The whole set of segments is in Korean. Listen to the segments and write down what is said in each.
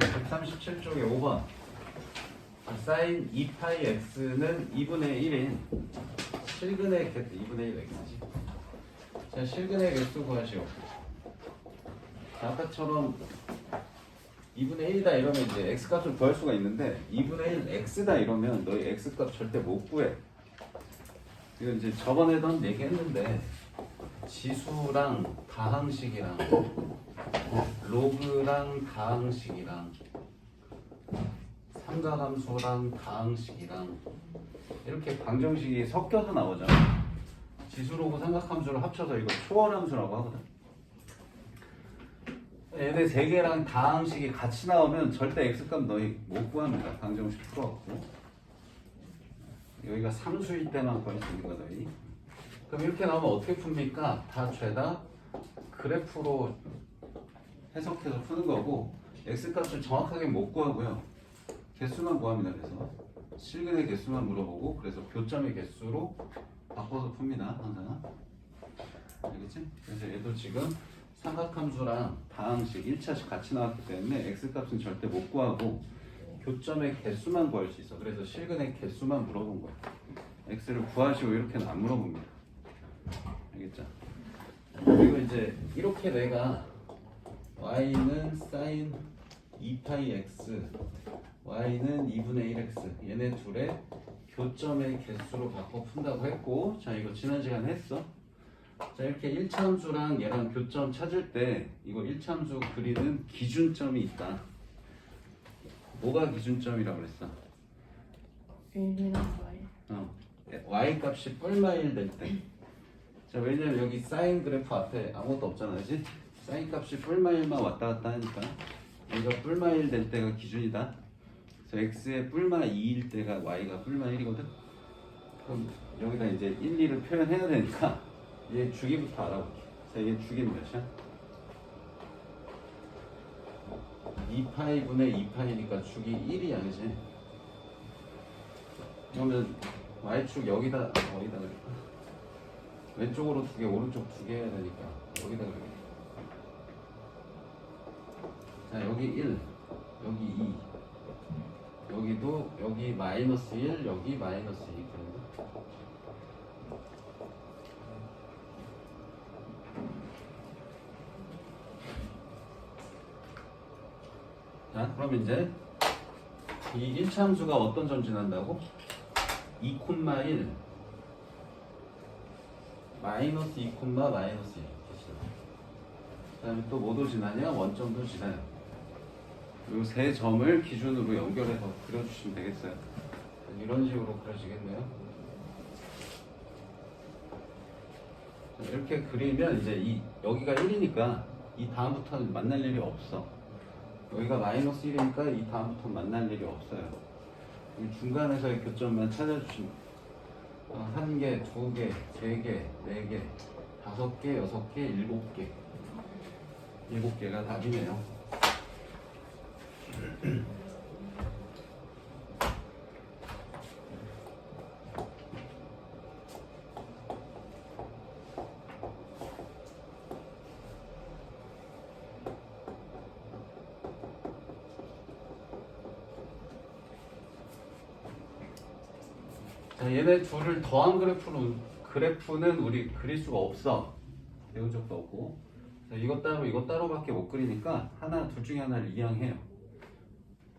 137쪽에 5번. 사인 2파이 x는 2분의 1인 실근의 개수 2분의 1 x지. 자 실근의 개수 구하시오. 자, 아까처럼 2분의 1이다 이러면 이제 x 값을 구할 수가 있는데 2분의 1 x다 이러면 너희 x 값 절대 못 구해. 이거 이제 저번에도 얘기 했는데 지수랑 다항식이랑 로그랑 다항식이랑 삼각함수랑 다항식이랑 이렇게 방정식이 섞여서 나오잖아. 지수로고 삼각함수를 합쳐서 이거 초월함수라고 하거든. 얘네 세 개랑 다항식이 같이 나오면 절대 x값 너희 못 구합니다. 방정식 풀어갖고 여기가 상수일 때만 구할 수 있는 거다. 이. 그럼 이렇게 나오면 어떻게 풉니까? 다 죄다 그래프로 해석해서 푸는 거고 x 값을 정확하게 못 구하고요. 개수만 구합니다. 그래서 실근의 개수만 물어보고 그래서 교점의 개수로 바꿔서 풉니다. 항상 알겠지? 그래서 얘도 지금 삼각함수랑 다항식 1차식 같이 나왔기 때문에 x 값은 절대 못 구하고 교점의 개수만 구할 수 있어. 그래서 실근의 개수만 물어본 거야. x를 구하시고 이렇게는 안 물어봅니다. 알겠죠? 그리고 이제 이렇게 내가 y는 sin 2파이 x, y는 2분의 1x 얘네 둘의 교점의 개수로 바꿔 푼다고 했고 자 이거 지난 시간에 했어 자 이렇게 1차 함수랑 얘랑 교점 찾을 때 이거 1차 함수 그리는 기준점이 있다 뭐가 기준점이라고 그랬어? 1이랑 y 어, y 값이 뿔마일 될 때. 자, 왜냐면 여기 사인 그래프 앞에 아무것도 없잖아, 그지? 사인 값이 뿔마일만 왔다 갔다 하니까 여기가 뿔마일 될 때가 기준이다. 그래서 x의 뿔마 2일 때가 y가 뿔마 1이거든. 그럼 여기다 이제 1, 2를 표현해야 되니까 얘 주기부터 알아볼게. 자, 얘 주기는 몇이야? 2파이분의 2파이니까 주기 1이야, 그지? 그러면 y축 여기다 어디다 그릴까? 왼쪽으로 두 개, 오른쪽 두 개 해야 되니까 여기다 그릴게. 자 여기 1, 여기 2, 여기도 여기 마이너스 1, 여기 마이너스 2 그런가? 자 그럼 이제 이 1차 함수가 어떤 점 지난다고? 2,1 마이너스 2, 마이너스 1 됐어요. 그 다음에 또 뭐도 지나냐? 원점도 지나요. 이 세 점을 기준으로 연결해서 그려주시면 되겠어요. 이런 식으로 그려지겠네요. 자, 이렇게 그리면 이제 이 여기가 1이니까 이 다음부터는 만날 일이 없어. 여기가 마이너스 1이니까 이 다음부터 만날 일이 없어요. 이 중간에서의 교점만 찾아주시면 어, 한 개, 두 개, 세 개, 네 개, 다섯 개, 여섯 개, 일곱 개. 일곱 개가 답이네요. 자, 얘네 둘을 더한 그래프는 그래프는 우리 그릴 수가 없어. 배운 적도 없고. 자, 이것 따로 이것 따로밖에 못 그리니까 하나 둘 중에 하나를 이항해요.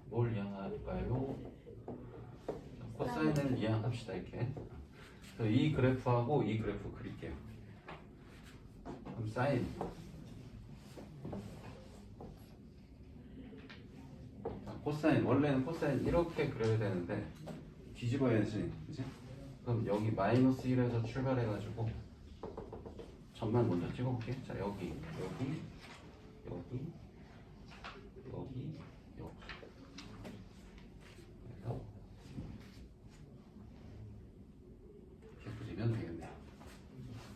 뭘 이항할까요? 자, 코사인을 이항합시다 이렇게. 이 그래프하고 이 그래프 그릴게요. 그럼 사인. 자, 코사인 원래는 코사인 이렇게 그려야 되는데 뒤집어야지, 그지? 그럼 여기 마이너스 1에서 출발해가지고 점만 먼저 찍어볼게. 자 여기, 여기, 여기, 여기, 여기. 그래서 이렇게 그리면 되겠네요.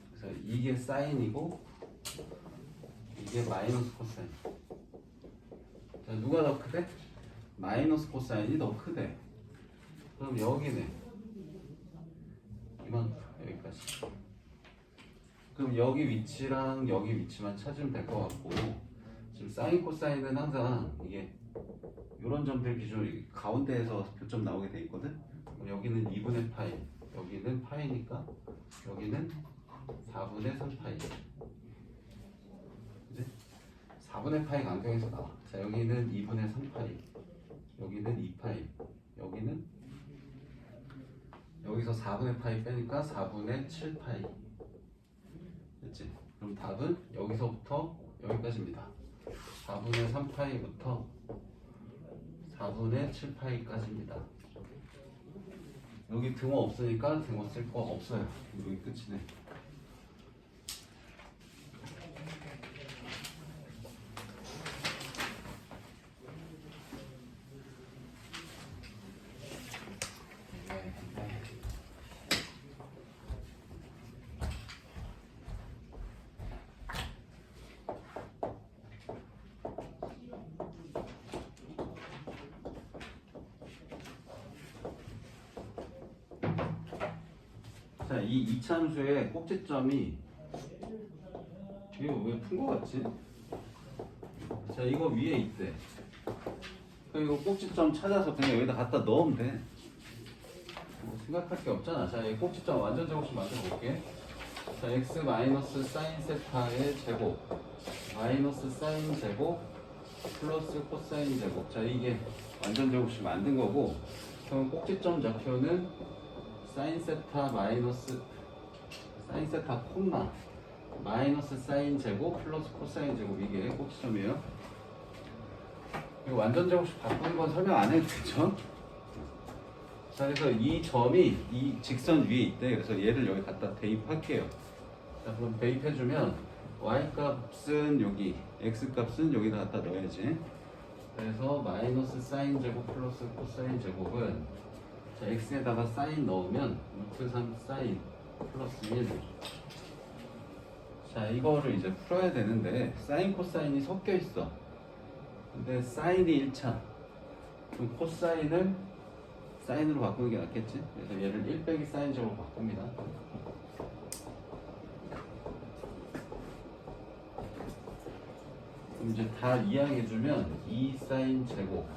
그래서 이게 사인이고 이게 마이너스 코사인. 자 누가 더 크대? 마이너스 코사인이 더 크대. 그럼 여기네. 이만 여기까지. 그럼 여기 위치랑 여기 위치만 찾으면 될 것 같고 지금 사인 코사인은 항상 이게 이런 점들 기준으로 이 가운데에서 교점 나오게 돼 있거든. 그럼 여기는 2분의 파이, 여기는 파이니까 여기는 4분의 3파이. 그지? 4분의 파이 간격에서 나와. 자 여기는 2분의 3파이, 여기는 2파이, 여기는 여기서 4분의 파이 빼니까 4분의 7 파이. 됐지? 그럼 답은 여기서부터 여기까지입니다. 4분의 3 파이부터 4분의 7 파이까지입니다. 여기 등호 없으니까 등호 쓸 거 없어요. 여기 끝이네. 네, 네. 자, 이 이참수의 꼭지점이 이거 왜 푼 거 같지? 자, 이거 위에 있대. 그럼 이거 꼭지점 찾아서 그냥 여기다 갖다 넣으면 돼. 뭐 생각할 게 없잖아. 자, 이 꼭지점 완전 제곱식 만들어 볼게. 자, x 마이너스 사인 세타의 제곱 마이너스 사인 제곱 플러스 코사인 제곱. 자, 이게 완전 제곱식 만든 거고. 그럼 꼭지점 좌표는 사인 세타 마이너스 사인 세타 콤마 마이너스 사인 제곱 플러스 코사인 제곱 이게 꼭지점이에요. 이거 완전 제곱식 바꾸는 건 설명 안 해도 되죠? 자 그래서 이 점이 이 직선 위에 있대. 그래서 얘를 여기 갖다 대입할게요. 자 그럼 대입해주면 y 값은 여기, x 값은 여기다 갖다 넣어야지. 그래서 마이너스 사인 제곱 플러스 코사인 제곱은 자, x에다가 사인 넣으면 루트 3 사인 플러스 1. 자, 이거를 이제 풀어야 되는데 사인 코사인이 섞여 있어. 근데 사인이 1차. 그럼 코사인을 사인으로 바꾸는 게 낫겠지? 그래서 얘를 1 빼기 사인 제곱 바꿉니다. 그럼 이제 다 이항해주면 2 사인 제곱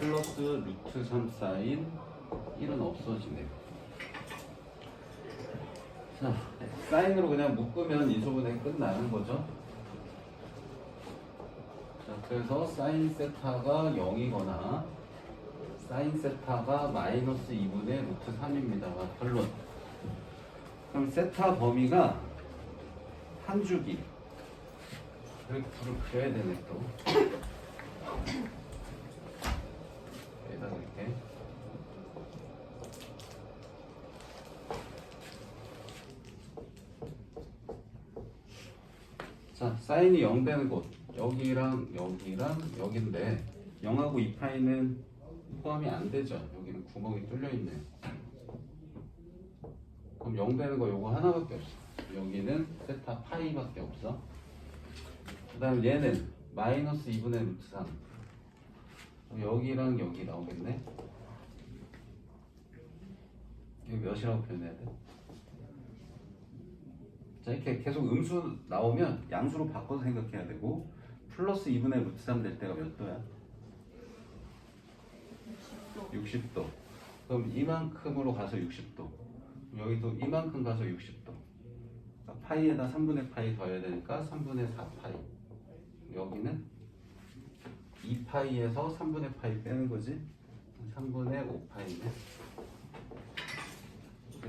플러스 루트 3 사인 1은 없어지네요. 자, 사인으로 그냥 묶으면 인수분해 끝나는 거죠. 자, 그래서 사인 세타가 0이거나 사인 세타가 마이너스 2분의 루트 3입니다. 결론. 그럼 세타 범위가 한 주기. 그래프를 그려야 되네 또. 여기다 이렇게. 자, 사인이 0 되는 곳 여기랑 여기랑 여기인데 0하고 2파이는 포함이 안 되죠. 여기는 구멍이 뚫려 있네요. 그럼 0 되는 거 요거 하나밖에 없어. 여기는 세타 파이밖에 없어. 그다음 얘는 마이너스 2분의 루트 3. 여기랑 여기 나오겠네. 이거 몇이라고 표현해야 돼? 자 이렇게 계속 음수 나오면 양수로 바꿔서 생각해야 되고 플러스 2분의 루트 3 될 때가 몇 도야? 60도. 그럼 이만큼으로 가서 60도. 여기도 이만큼 가서 60도. 그러니까 파이에다 3분의 파이 더해야 되니까 3분의 4파이. 여기는 2파이에서 3분의 파이 빼는 거지. 3분의 5파이네.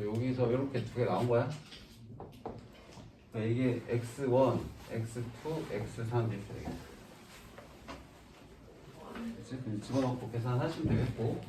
여기서 이렇게 두 개 나온 거야. 그러니까 이게 x1, x2, x3 이렇게? 그냥 집어넣고 계산하시면 되겠고.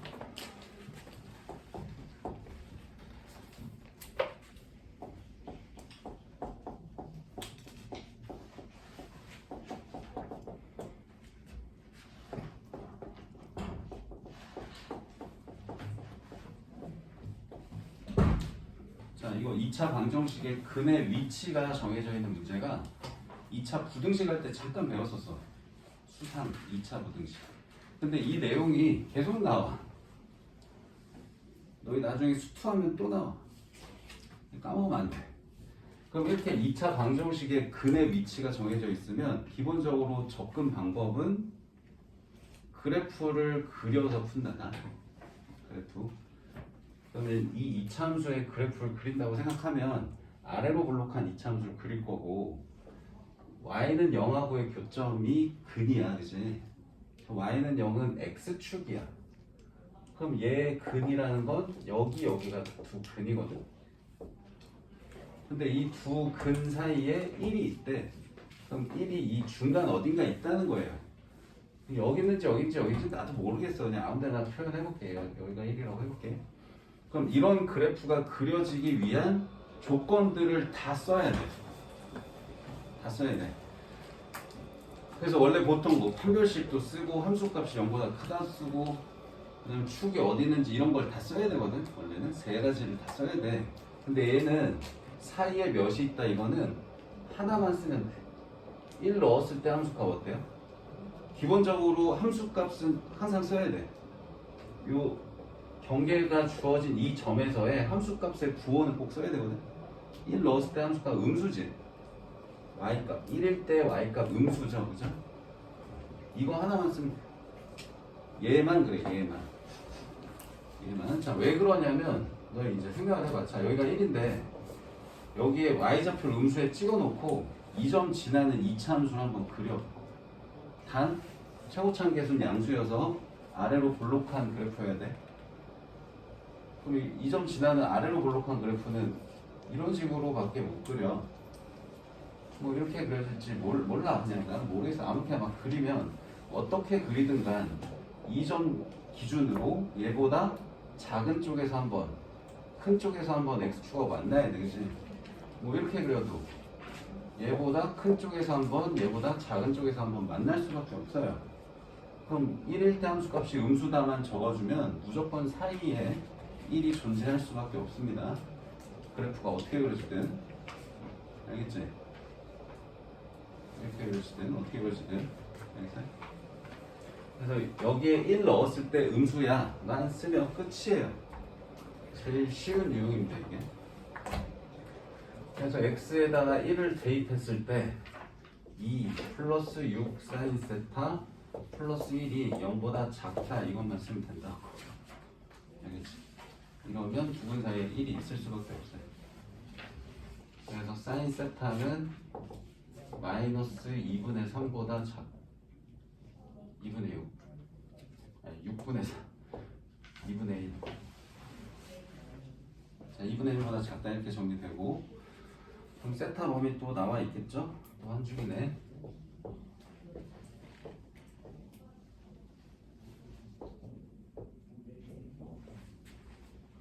자, 이거 2차 방정식의 근의 위치가 정해져 있는 문제가 2차 부등식 할 때 잠깐 배웠었어. 수상 2차 부등식. 근데 이 내용이 계속 나와. 너희 나중에 수투하면 또 나와. 까먹으면 안 돼. 그럼 이렇게 2차 방정식의 근의 위치가 정해져 있으면 기본적으로 접근 방법은 그래프를 그려서 푼다. 그래프. 그러면 이 이차함수의 그래프를 그린다고 생각하면 아래로 블록한 이차함수를 그릴 거고 y는 0하고의 교점이 근이야, 그지? y는 0은 x축이야. 그럼 얘 근이라는 건 여기 여기가 두 근이거든. 근데 이 두 근 사이에 1이 있대. 그럼 1이 이 중간 어딘가 있다는 거예요. 여기 있는지 여기 있는지 여기 있는지 나도 모르겠어. 그냥 아무 데나 표현해볼게. 요 여기가 1이라고 해볼게. 그럼 이런 그래프가 그려지기 위한 조건들을 다 써야 돼. 다 써야 돼. 그래서 원래 보통 뭐 판별식도 쓰고 함수값이 0보다 크다 쓰고 그다음 축이 어디 있는지 이런 걸 다 써야 되거든. 원래는 세 가지를 다 써야 돼. 근데 얘는 사이에 몇이 있다 이거는 하나만 쓰면 돼. 1 넣었을 때 함수값 어때요? 기본적으로 함수값은 항상 써야 돼. 요 경계가 주어진 이 점에서의 함수값의 구호는 꼭 써야 되거든. 1 넣었을 때 함수값 음수지. y값 1일 때 y값 음수죠, 그죠? 이거 하나만 쓰면 돼. 얘만 그래, 얘만. 얘만. 자, 왜 그러냐면 너 이제 생각을 해봐. 자, 여기가 1인데 여기에 y좌표 음수에 찍어놓고 2점 지나는 2차 함수를 한번 그려. 단 최고차항 계수는 양수여서 아래로 볼록한 그래프여야 돼. 그럼 이 2점 지나는 아래로 볼록한 그래프는 이런 식으로 밖에 못 그려. 뭐 이렇게 그려질지 몰, 몰라 그냥. 나는 모르겠어. 아무렇게나 막 그리면 어떻게 그리든 간 2점 기준으로 얘보다 작은 쪽에서 한번 큰 쪽에서 한번 x축하고 만나야 되겠지. 뭐 이렇게 그려도 얘보다 큰 쪽에서 한번 얘보다 작은 쪽에서 한번 만날 수밖에 없어요. 그럼 1일 때 함수값이 음수다만 적어주면 무조건 사이에 1이 존재할 수밖에 없습니다. 그래프가 어떻게 그려지든 알겠지? 이렇게 그려지든 어떻게 그려지든 알겠어요? 그래서 여기에 1 넣었을 때 음수야. 난 쓰면 끝이에요. 제일 쉬운 유형입니다 이게. 그래서 x에다가 1을 대입했을 때 2 플러스 6 사인 세타 플러스 1이 0보다 작다. 이것만 쓰면 된다. 알겠지? 이러면 두 분 사이에 1이 있을 수밖에 없어요. 그래서 사인 세타는 마이너스 2분의 3보다 작 2분의 6 아니 6분의 4 2분의 1 자, 2분의 1보다 작다 이렇게 정리되고. 그럼 세타 범위 또 나와 있겠죠? 또 한 줄이네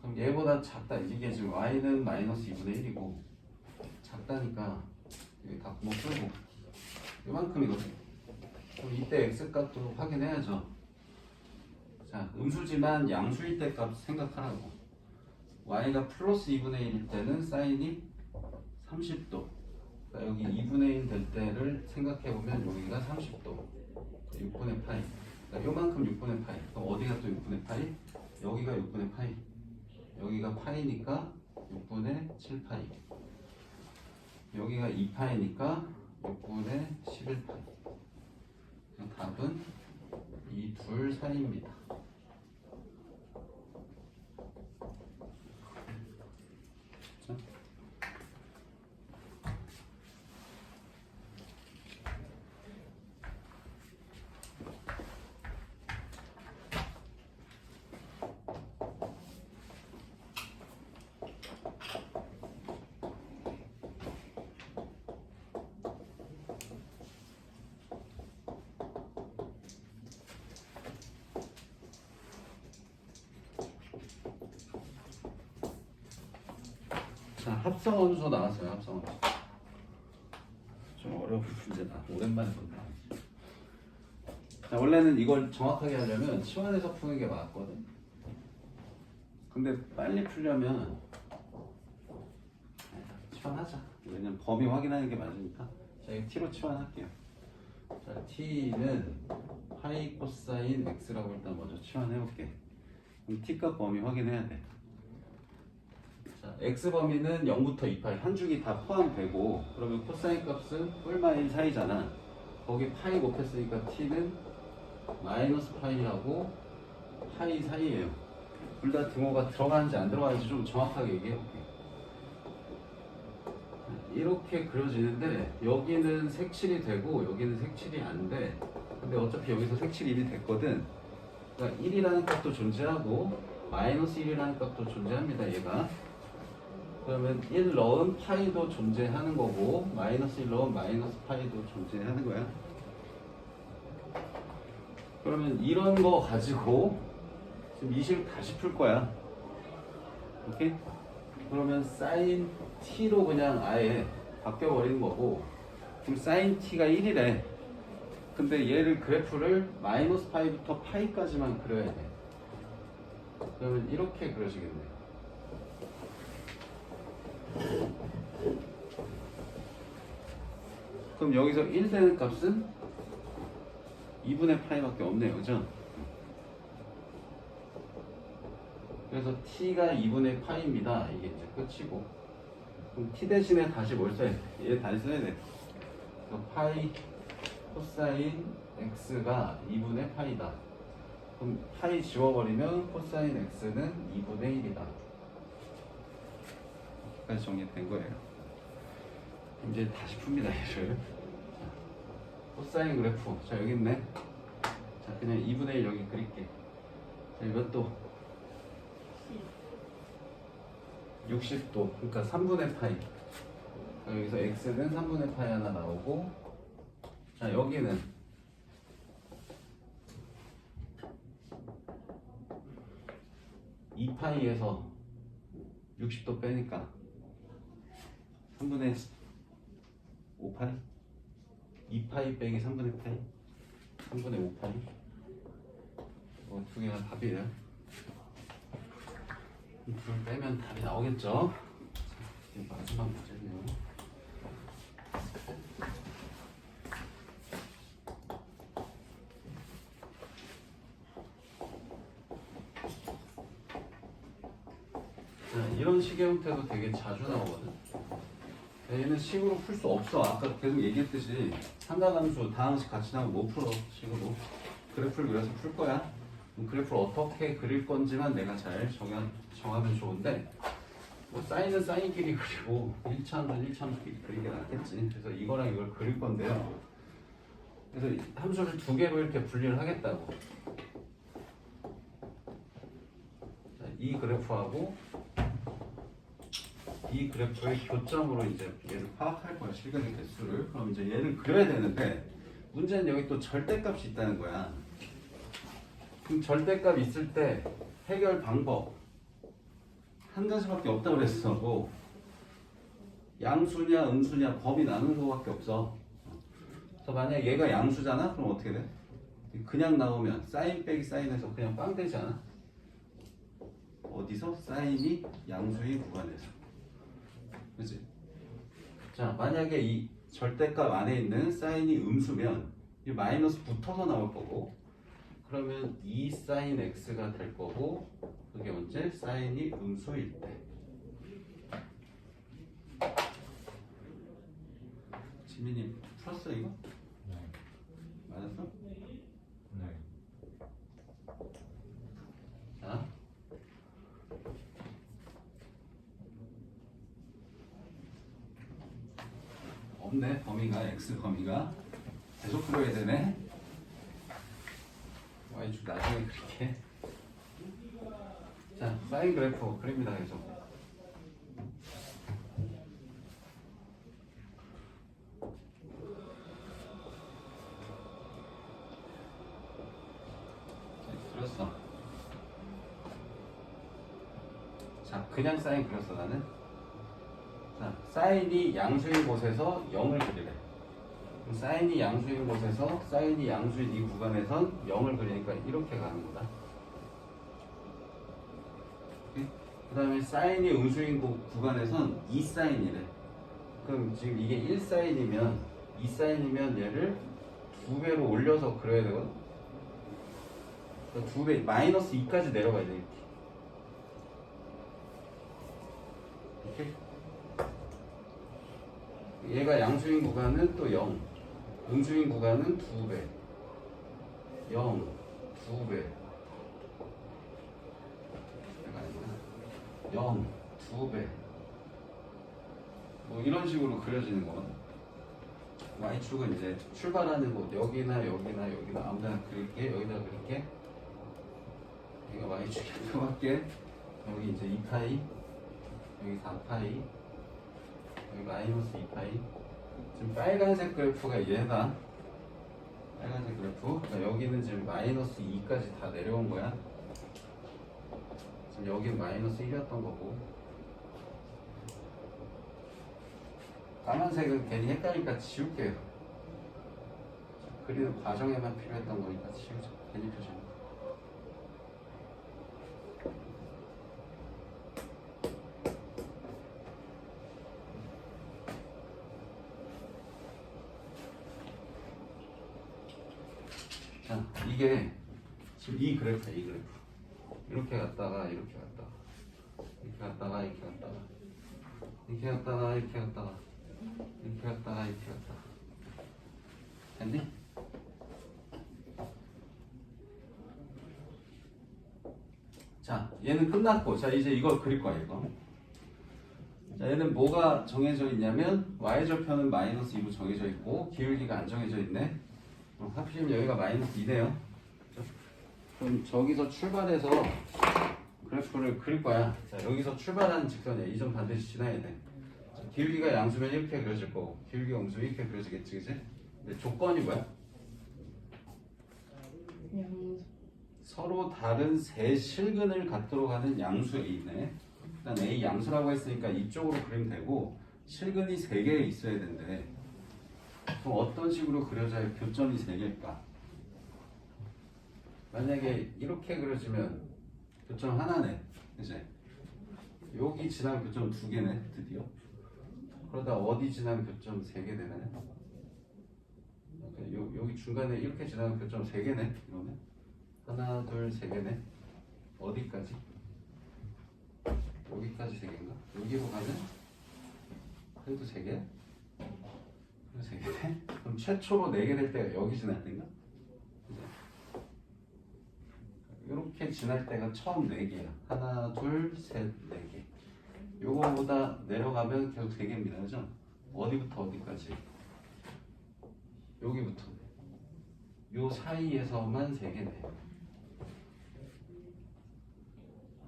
그럼 얘보다 작다. 이게 지금 y는 마이너스 2분의 1이고 작다니까 여기 다 뚫고 이만큼이거든 그럼 이때 x값도 확인해야죠. 자 음수지만 양수일 때 값 생각하라고. y가 플러스 2분의 1일 때는 사인이 30도. 그러니까 여기 2분의 1 될 때를 생각해보면 여기가 30도. 6분의 파이. 그러니까 요만큼 6분의 파이. 그럼 어디가 또 6분의 파이? 여기가 6분의 파이 여기가 파이니까 6분의 7파이. 여기가 2파이니까 6분의 11파이. 답은 이 둘 사이입니다 자, 합성 원소 나왔어요. 합성 원소. 좀 어려운 문제다. 오랜만에 본다. 자, 원래는 이걸 정확하게 하려면 치환해서 푸는 게 맞거든. 근데 빨리 풀려면 치환하자. 왜냐면 범위 확인하는 게 맞으니까. 자, 이거 t로 치환할게요. 자, t는 파이 코사인 x라고 일단 먼저 치환해 볼게. 그럼 t값 범위 확인해야 돼. 자, x 범위는 0부터 2파이 한 줄기 다 포함되고 그러면 코사인 값은 뿔마인 사이잖아. 거기 파이 곱했으니까 t는 마이너스 파이하고 파이 사이예요. 둘 다 등호가 들어가는지 안 들어가는지 좀 정확하게 얘기해 볼게. 이렇게 그려지는데 여기는 색칠이 되고 여기는 색칠이 안 돼. 근데 어차피 여기서 색칠이 이미 됐거든. 그러니까 1이라는 값도 존재하고 마이너스 1이라는 값도 존재합니다. 얘가. 그러면 1 넣은 파이도 존재하는 거고 마이너스 1 넣은 마이너스 파이도 존재하는 거야. 그러면 이런 거 가지고 지금 이식 다시 풀 거야. 오케이? 그러면 사인 t로 그냥 아예 바뀌어 버리는 거고 지금 사인 t가 1이래. 근데 얘를 그래프를 마이너스 파이부터 파이까지만 그려야 돼. 그러면 이렇게 그려지겠네. 그럼 여기서 1 되는 값은 2분의 파이밖에 없네요. 그죠? 그래서 t가 2분의 파이입니다. 이게 이제 끝이고. 그럼 t 대신에 다시 뭘 써야 돼? 얘 다시 써야 돼. 그래서 파이 코사인 x가 2분의 파이다. 그럼 파이 지워버리면 코사인 x는 2분의 1이다. 여기까지 정리된 거예요. 이제 다시 풉니다, 얘를. 자, 코사인 그래프. 자, 여기 있네. 자, 그냥 2분의 1 여기 그릴게. 자, 이것도 60도. 그러니까 3분의 파이. 자, 여기서 x는 3분의 파이 하나 나오고, 자, 여기는 2파이에서 60도 빼니까 3분의 5파이? 2파이 빼기 3분의 파이? 3분의 5파이? 뭐두 개가 답이에요. 둘 빼면 답이 나오겠죠? 자, 이제 마지막 문제네요. 자, 이런 식의 형태도 되게 자주 나오거든. 얘는 식으로 풀 수 없어. 아까 계속 얘기했듯이 삼각함수 다항식 같이 나오면 못 풀어 식으로. 그래프를 그려서 풀 거야. 그래프를 어떻게 그릴 건지만 내가 잘 정하, 정하면 좋은데 뭐 사인은 사인끼리 그리고 1차함수는 1차함수끼리 그리는 게 낫겠지. 그래서 이거랑 이걸 그릴 건데요. 그래서 이 함수를 두 개로 이렇게 분리를 하겠다고. 자, 이 그래프하고 이 그래프의 교점으로 이제 얘를 파악할 거야 실근의 개수를 그럼 이제 얘를 그려야 되는데 문제는 여기 또 절대값이 있다는 거야 그럼 절대값 있을 때 해결 방법 한 가지밖에 없다고 그랬어 뭐 양수냐 음수냐 범위 나누는 거밖에 없어 그래서 만약 얘가 양수잖아 그럼 어떻게 돼? 그냥 나오면 사인 빼기 사인에서 그냥 빵 되지 않아? 어디서? 사인이 양수의 구간에서 그지? 자, 만약에 이 절대값 안에 있는 사인이 음수면 이 마이너스 붙어서 나올 거고 그러면 2 사인 x가 될 거고 그게 언제? 사인이 음수일 때 지민이 풀었어 이거? 네. 맞았어? 네. 자 없네 범위가 x 범위가 계속 그려야 되네. Y축 나중에 그릴게. 자 사인 그래프 그립니다 계속. 자, 그렸어. 자 그냥 사인 그렸어 나는. 자 사인이 양수인 곳에서 0을 그리래. 사인이 양수인 곳에서 사인이 양수인 이 구간에선 0을 그리니까 이렇게 가는 거다. 그 다음에 사인이 음수인 구- 구간에선 2사인이래. 그럼 지금 이게 1사인이면 2사인이면 얘를 두 배로 올려서 그려야 되거든? 그러니까 두 배, 마이너스 2까지 내려가야 돼 이렇게 이렇게 얘가 양수인 구간은 또 0, 음수인 구간은 2배, 0, 2배, 0, 2배. 뭐 이런 식으로 그려지는 건 y축은 이제 출발하는 곳 여기나 여기나 여기나 아무데나 그릴게 여기다 그릴게. 여기가 y축이 들어갈게. 여기 이제 2파이 여기 4파이 여기 마이너스 2파이. 지금 빨간색 그래프가 얘다 빨간색 그래프. 그러니까 여기는 지금 마이너스 2까지 다 내려온 거야. 지금 여기는 마이너스 1이었던 거고. 까만색은 괜히 헷갈리니까 지울게요. 그리는 과정에만 필요했던 거니까 지우자 괜히 표시 자 이게 지금 이 그래프야 이 그래프. 이렇게 갔다가 이렇게 갔다가 이렇게 갔다가 이렇게 갔다가 이렇게 갔다가 이렇게 갔다가 이렇게 갔다가 이렇게 갔다가. 됐니? 자 얘는 끝났고 자 이제 이거 그릴 거야 이거. 자 얘는 뭐가 정해져 있냐면 y절편은 마이너스 2로 정해져 있고 기울기가 안 정해져 있네 어, 하필이면 여기가 마이너스 2네요 그럼 저기서 출발해서 그래프를 그릴 거야. 자, 여기서 출발하는 직선이야. 이 점 반드시 지나야 돼. 자, 기울기가 양수면 이렇게 그려질 거고, 기울기가 음수면 이렇게 그려지겠지, 그지? 조건이 뭐야? 서로 다른 세 실근을 갖도록 하는 양수 A네. 일단 A 양수라고 했으니까 이쪽으로 그리면 되고, 실근이 세개 있어야 된대. 그럼 어떤 식으로 그려져야 교점이 세 개일까? 만약에 이렇게 그려지면 교점 하나네, 이제 여기 지난 교점 두 개네, 드디어. 그러다 어디 지난 교점 세 개 되네. 요, 여기 중간에 이렇게 지나는 교점 세 개네, 이거는. 하나, 둘, 세 개네. 어디까지? 여기까지 세 개인가? 여기로 가면 그래도 세 개? 그래도 세 개네? 그럼 최초로 네 개 될 때가 여기 지날 때인가? 이렇게 지날 때가 처음 네 개야. 하나, 둘, 셋, 네 개. 요거보다 내려가면 계속 세 개입니다. 그죠? 어디부터 어디까지? 여기부터. 요 사이에서만 세 개네.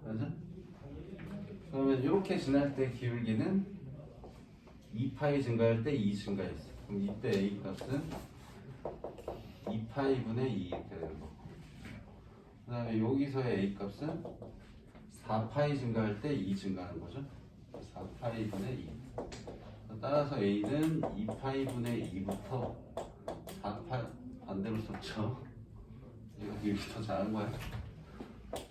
맞아? 그러면 이렇게 지날 때 기울기는 2파이 증가할 때 2 증가했어. 그럼 이때 A 값은 2파이분의 2 이렇게 되는 거고. 그 다음에 여기서의 A 값은 4파이 증가할 때 2 증가하는 거죠. 4파이분의 2. 따라서 A는 2파이분의 2부터 4파 반대로 썼죠. 이렇게 더 잘한 거야.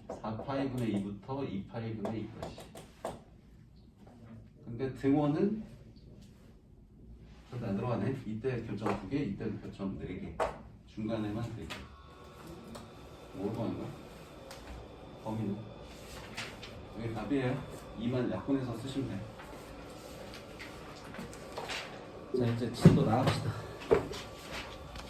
4파이분의 2부터 2파이분의 2까지. 근데 등원은 안 들어가네. 이때 교점 2개, 이때도 교점 4개. 중간에만 4개. 뭐로 하는 거야? 범위는? 여기 답이에요. 2만 약분해서 쓰시면 돼. 자, 이제 진도 나갑시다.